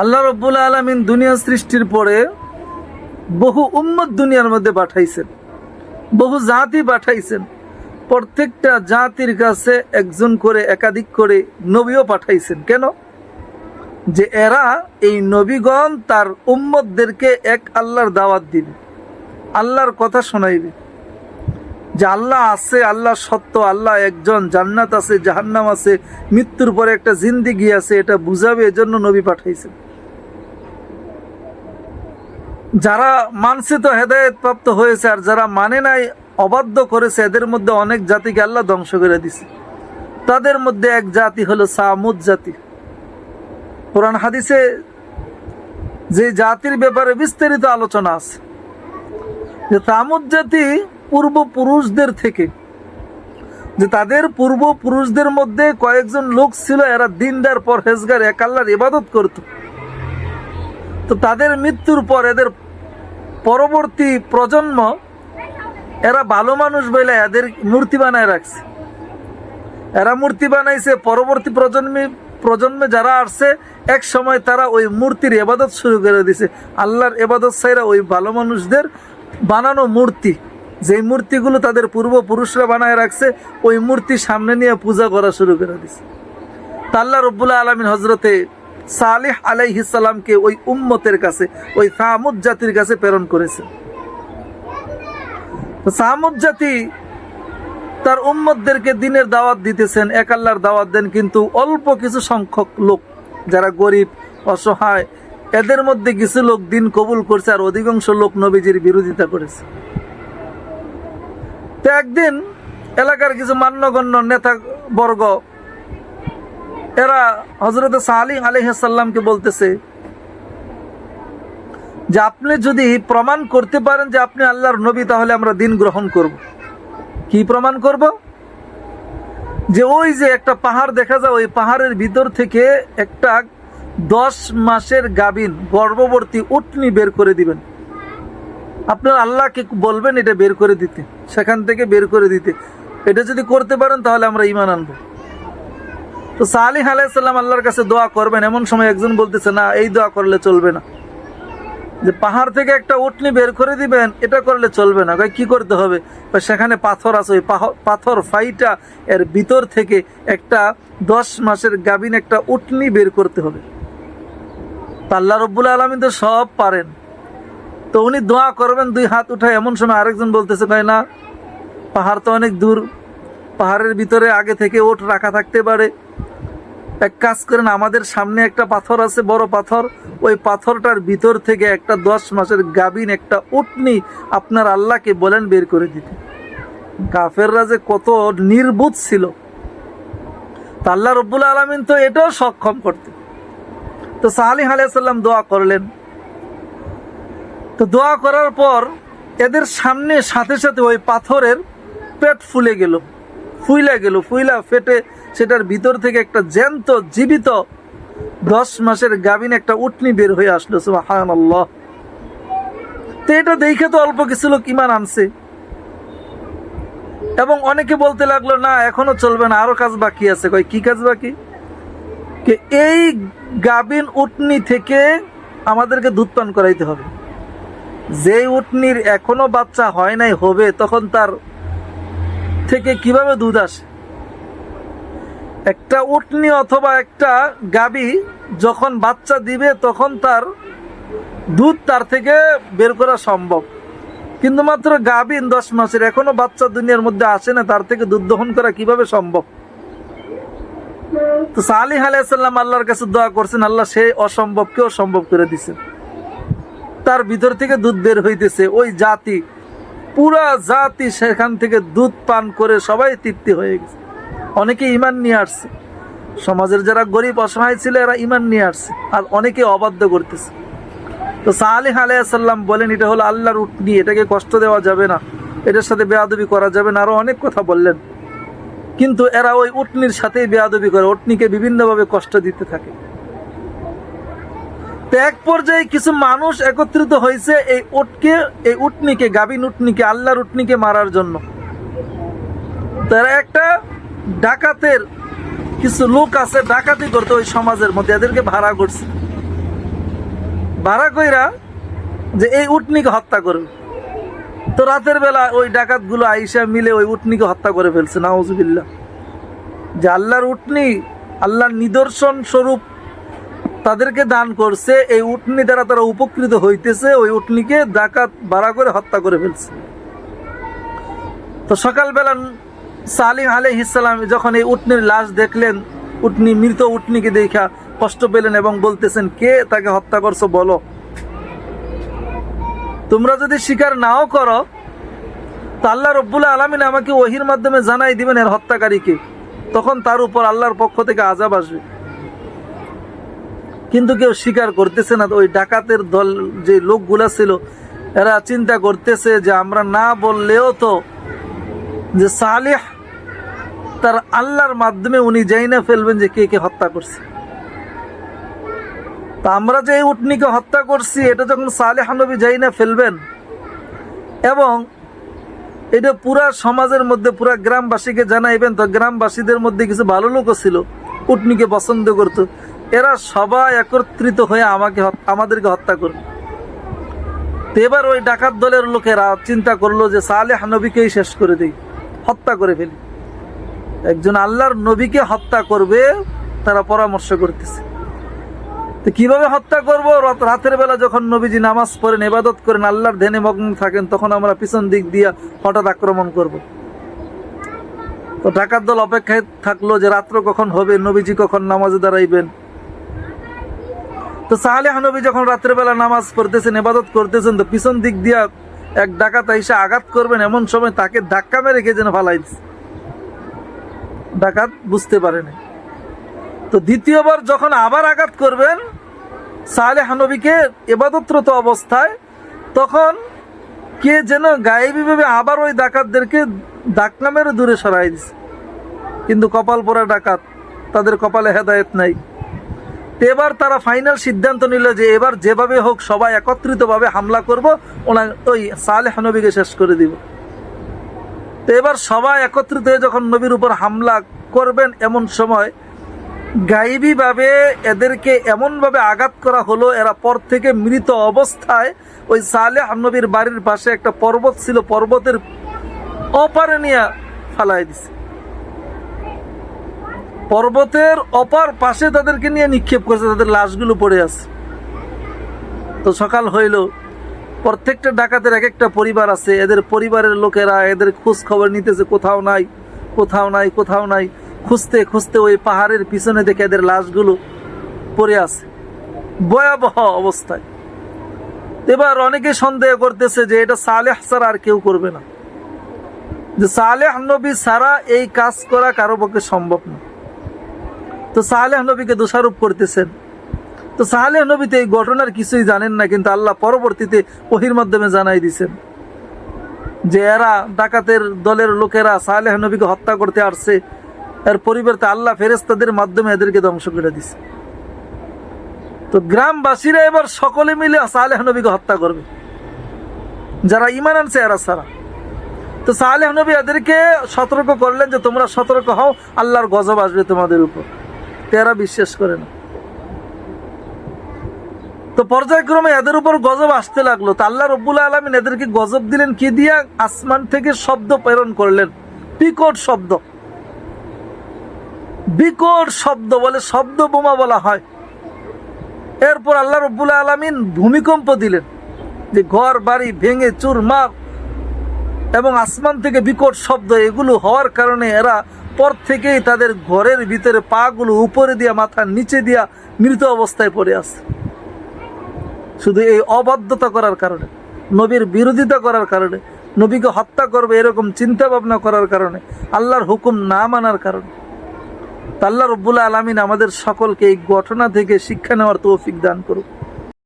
আল্লাহ রব্বুল আলমিন দুনিয়া সৃষ্টির পরে বহু উম্মত দুনিয়ার মধ্যে পাঠাইছেন। বহু জাতি পাঠাইছেন। প্রত্যেকটা জাতির কাছে একজন করে, একাধিক করে নবীও পাঠাইছেন। কেন? যে এরা এই নবীগণ তার উম্মতদেরকে এক আল্লাহর দাওয়াত দিবে, আল্লাহর কথা শোনাইবে। যে আল্লাহ আছে, আল্লাহ সত্য, আল্লাহ একজন, জান্নাত আছে, জাহান্নাম আছে, মৃত্যুর পরে একটা জিন্দিগি আছে, এটা বুঝাবে এজন্য নবী পাঠাইছেন। যারা মানসে তো হেদায়ত প্রাপ্ত হয়েছে আর যারা মানে নাই, অবাধ্য করেছে, এদের মধ্যে অনেক জাতিকে আল্লাহ ধ্বংস করে দিছে। তাদের মধ্যে এক জাতি হলো সামুদ জাতি। কোরআন হাদিসে যে জাতির ব্যাপারে বিস্তারিত আলোচনা আছে, যে তামুদ জাতি পূর্বপুরুষদের থেকে, যে তাদের পূর্বপুরুষদের মধ্যে কয়েকজন লোক ছিল, এরা দিনদার, পরহেজগার, এক আল্লাহর ইবাদত করত। তো তাদের মৃত্যুর পর এদের পরবর্তী প্রজন্ম, এরা ভালো মানুষ বলে এদের মূর্তি বানায় রাখছে। এরা মূর্তি বানাইছে, পরবর্তী প্রজন্মে প্রজন্মে যারা আসছে, এক সময় তারা ওই মূর্তির এবাদত শুরু করে দিছে। আল্লাহর এবাদত সাইরা ওই ভালো মানুষদের বানানো মূর্তি, যেই মূর্তিগুলো তাদের পূর্বপুরুষরা বানায় রাখছে, ওই মূর্তি সামনে নিয়ে পূজা করা শুরু করে দিছে। তা আল্লাহ রব্বুল্লাহ আলমিন হজরতে সালেহ আলাইহিসাল্লামকে ওই উম্মতের কাছে, ওই সামুদ জাতির কাছে প্রেরণ করেছে। সামুদ জাতি তার উম্মতদেরকে দিনের দাওয়াত দিতেছেন, এক আল্লাহর দাওয়াত দেন, কিন্তু অল্প কিছু সংখ্যক লোক যারা গরিব, অসহায়, এদের মধ্যে কিছু লোক দিন কবুল করছে আর অধিকাংশ লোক নবীজির বিরোধিতা করেছে। তো একদিন এলাকার কিছু মান্যগণ্য নেতা বর্গ এরা হজরত সালি আলহাসাল্লামকে বলতেছে যে আপনি যদি প্রমাণ করতে পারেন যে আপনি আল্লাহর নবী, তাহলে আমরা দিন গ্রহণ করব। কি প্রমাণ করব? যে ওই যে একটা পাহাড় দেখা যায়, ওই পাহাড়ের ভিতর থেকে একটা দশ মাসের গাবিন গর্ভবর্তী উটনি বের করে দিবেন। আপনার আল্লাহকে বলবেন এটা বের করে দিতে, সেখান থেকে বের করে দিতে। এটা যদি করতে পারেন, তাহলে আমরা ইমান আনব। তো সালিহ আলাইসাল্লাম আল্লাহর কাছে দোয়া করবেন। এমন সময় একজন বলতেছে, না, এই দোয়া করলে চলবে না। যে পাহাড় থেকে একটা উটনি বের করে দিবেন, এটা করলে চলবে না। কি করতে হবে? সেখানে পাথর আছে। ওই পাথর ফাইটা এর ভিতর থেকে একটা দশ মাসের গাবিন একটা উটনি বের করতে হবে। আল্লাহ রব্বুল আলমী তো সব পারেন। তো উনি দোয়া করবেন, দুই হাত উঠায়। এমন সময় আরেকজন বলতেছে, কয়, না, পাহাড় তো অনেক দূর। পাহাড়ের ভিতরে আগে থেকে ওট রাখা থাকতে পারে। এক কাজ করেন, আমাদের সামনে একটা পাথর আছে, বড় পাথর। ওই পাথরটার ভিতর থেকে একটা দশ মাসের গাবিন একটা উটনি আপনার আল্লাহকে বলেন বের করে দিতে। কাফেররা যে কত নির্বুধ ছিল। তা আল্লাহ রব্বুল আলমিন তো এটাও সক্ষম করতে। তো সাহালি আলাইসাল্লাম দোয়া করলেন। তো দোয়া করার পর এদের সামনে সাথে সাথে ওই পাথরের পেট ফুলে গেল, ফুইলা গেল, ফুইলা ফেটে সেটার ভিতর থেকে একটা জ্যান্ত, জীবিত দশ মাসের গাভিন একটা উটনি বের হয়ে আসলো আল্লাহ তো এটা দেখে তো অল্প কিছু লোক ইমান আনছে। এবং অনেকে বলতে লাগল, না, এখনও চলবে না, আরও কাজ বাকি আছে। কয়, কি কাজ বাকি? এই গাবিন উটনি থেকে আমাদেরকে দুধ পান করাইতে হবে। যে উটনির এখনও বাচ্চা হয় নাই, হবে, তখন তার থেকে কীভাবে দুধ আসে? একটা উটনি অথবা একটা গাবি যখন বাচ্চা দিবে, তখন তার দুধ তার থেকে বের করা সম্ভব। কিন্তু মাত্র গাবিন দশ মাসের, এখনও বাচ্চা দুনিয়ার মধ্যে আসে না, তার থেকে দুধ দহন করা কীভাবে সম্ভব? তো সালিহ আলাইসাল্লাম আল্লাহর কাছে দোয়া করছেন, আল্লাহ সেই অসম্ভবকেও সম্ভব করে দিছেন তার ভিতর থেকে দুধ বের হইতেছে, ওই জাতি, পুরা জাতি সেখান থেকে দুধ পান করে সবাই তৃপ্তি হয়ে গেছে। অনেকে ইমান নিয়ে আসছে। সমাজের যারা গরিব অসহায় ছিল, এরা ইমান নিয়ে আসছে আর অনেকে অবাধ্য করতেছে। তো সালেহ আলাইসাল্লাম বলেন, এটা হলো আল্লাহর উটনি, এটাকে কষ্ট দেওয়া যাবে না। এটার সাথে বেয়াদবি করা যাবে না। আরও অনেক কথা বললেন। কিন্তু এরা ওই উটনির সাথেই বেয়াদবি করে, উটনিকে বিভিন্নভাবে কষ্ট দিতে থাকে। তো এক পর্যায়ে কিছু মানুষ একত্রিত হয়েছে এই উটকে, এই উটনিকে গাবিন উটনিকে, আল্লাহর উটনিকে মারার জন্য। তারা একটা ডাকাতের কিছু লোক আছে, ডাকাতি করতে ওই সমাজের মধ্যে, এদেরকে ভাড়া করছে। ভাড়া কইরা যে এই উটনিকে হত্যা করবে। তো রাতের বেলা ওই ডাকাতগুলো আইসা মিলে ওই উটনিকে হত্যা করে ফেলছে, নাউজুবিল্লাহ। যে আল্লাহর উটনি, আল্লাহর নিদর্শন স্বরূপ তাদেরকে দান করছে, এই উটনি দ্বারা তারা উপকৃত হইতেছে, ওই উটনিকে ডাকাত ভাড়া করে হত্যা করে ফেলছে। তো সকালবেলা সালিম আলহ ইসলাম যখন এই উটনির লাশ দেখলেন, উটনি, মৃত উটনিকে দেখা কষ্ট পেলেন এবং বলতেছেন, কে তাকে হত্যা করছ বলো? তোমরা যদি স্বীকার নাও করো আল্লাহ রব্বুল আলমিন আমাকে ওহির মাধ্যমে জানাই দিবেন এর হত্যাকারীকে তখন তার উপর আল্লাহর পক্ষ থেকে আজাব আসবে। কিন্তু কেউ স্বীকার করতেছে না। ওই ডাকাতের দল যে লোকগুলা ছিল, এরা চিন্তা করতেছে যে আমরা না বললেও তো যে সালেহ, তার আল্লাহর মাধ্যমে উনি যাই না ফেলবেন যে কে কে হত্যা করছে। তা আমরা যে উটনিকে হত্যা করছি, এটা যখন সালেহ নবী যাই না ফেলবেন, এবং এটা পুরা সমাজের মধ্যে, পুরা গ্রামবাসীকে জানাইবেন, তো গ্রামবাসীদের মধ্যে কিছু ভালো লোকও ছিল, উটনিকে পছন্দ করত। এরা সবাই একত্রিত হয়ে আমাকে আমাদেরকে হত্যা করবে এবার ওই ডাকাত দলের লোকেরা চিন্তা করল যে সালেহ নবীকেই শেষ করে দেই। হত্যা করে ফেলি। একজন আল্লাহর নবীকে হত্যা করবে, তারা পরামর্শ করতেছে। তো কীভাবে হত্যা করব? রাতের বেলা যখন নবীজি নামাজ পড়েন, ইবাদত করেন, আল্লাহর ধ্যানে মগ্ন থাকেন, তখন আমরা পিছন দিক দিয়ে হঠাৎ আক্রমণ করব। তো ডাকাত দল অপেক্ষায় থাকল যে রাত্র কখন হবে, নবীজি কখন নামাজে দাঁড়াইবেন। তো সাহালে নবী যখন রাত্রের বেলা নামাজ পড়তেছেন, ইবাদত করতেছেন, তো পিছন দিক দিয়া এক ডাকাত এসে আঘাত করবেন এমন সময় তাকে ধাক্কা মেরে কে যেন ফালাই। ডাকাত বুঝতে পারেনি। তো দ্বিতীয়বার যখন আবার আঘাত করবেন সালে হানবীকে এবাদতরত অবস্থায়, তখন কে যেন গায়েবীভাবে আবার ওই ডাকাতদেরকে ধাক্কা মেরে দূরে সরাই দিছে। কিন্তু কপাল পরা ডাকাত, তাদের কপালে হেদায়েত নাই। এবার তারা ফাইনাল সিদ্ধান্ত নিল যে এবার যেভাবে হোক সবাই একত্রিতভাবে হামলা করব ওনা ওই সালেহ নবীকে শেষ করে দিব। তো এবার সবাই একত্রিত হয়ে যখন নবীর উপর হামলা করবেন এমন সময়, গাইবীভাবে এদেরকে এমনভাবে আঘাত করা হলো, এরা পর থেকে মৃত অবস্থায় ওই সালেহ নবীর বাড়ির পাশে একটা পর্বত ছিল, পর্বতের অপারে নিয়ে ফালাই দিছে। পর্বতের অপার পাশে তাদেরকে নিয়ে নিক্ষেপ করেছে, তাদের লাশগুলো পড়ে আছে। তো সকাল হইল, প্রত্যেকটা ডাকাতের এক একটা পরিবার আছে, এদের পরিবারের লোকেরা এদের খোঁজ খবর নিতেছে, কোথাও নাই কোথাও নাই কোথাও নাই। খুঁজতে খুঁজতে ওই পাহাড়ের পিছনে দেখে এদের লাশগুলো পড়ে আছে। ভয়াবহ অবস্থায়। এবার অনেকে সন্দেহ করতেছে যে এটা সালেহ ছাড়া আর কেউ করবে না। যে সালেহ নবী ছাড়া এই কাজ করা কারও পক্ষে সম্ভব না। তো সালেহ নবীকে দোষারোপ করতেছেন। তো সালেহ নবী তো এই ঘটনার কিছুই জানেন না, কিন্তু আল্লাহ পরবর্তীতে ওহির মাধ্যমে জানাই দিছেন যে এরা ডাকাতের দলের লোকেরা সালেহ নবীকে হত্যা করতে আসছে। এর পরিবর্তে আল্লাহ ফেরেস্তাদের মাধ্যমে এদেরকে ধ্বংস করে দিছে। তো গ্রামবাসীরা এবার সকলে মিলে সালেহ নবীকে হত্যা করবে। যারা ইমান আনছে এরা সারা তো সালেহ নবী এদেরকে সতর্ক করলেন যে তোমরা সতর্ক হও, আল্লাহর গজব আসবে তোমাদের উপর। তো এরা বিশ্বাস করে না। তো পর্যায়ক্রমে এদের উপর গজব আসতে লাগল। তো আল্লাহ রব্বুল আলমিন এদেরকে গজব দিলেন কি দিয়া? আসমান থেকে শব্দ প্রেরণ করলেন। বিকট শব্দ। বিকট শব্দ বলে শব্দ বোমা বলা হয়। এরপর আল্লাহ রব্বুল আলমিন ভূমিকম্প দিলেন। যে ঘর, বাড়ি ভেঙে চুরমার এবং আসমান থেকে বিকট শব্দ এগুলো হওয়ার কারণে এরা পর থেকেই তাদের ঘরের ভিতরে পাগুলো উপরে দিয়া, মাথার নিচে দিয়া মৃত অবস্থায় পড়ে আছে। শুধু এই অবাধ্যতা করার কারণে, নবীর বিরোধিতা করার কারণে, নবীকে হত্যা করবে এরকম চিন্তা ভাবনা করার কারণে, আল্লাহর হুকুম না মানার কারণে। আল্লাহ রব্বুল আলমিন আমাদের সকলকে এই ঘটনা থেকে শিক্ষা নেওয়ার তৌফিক দান করুক।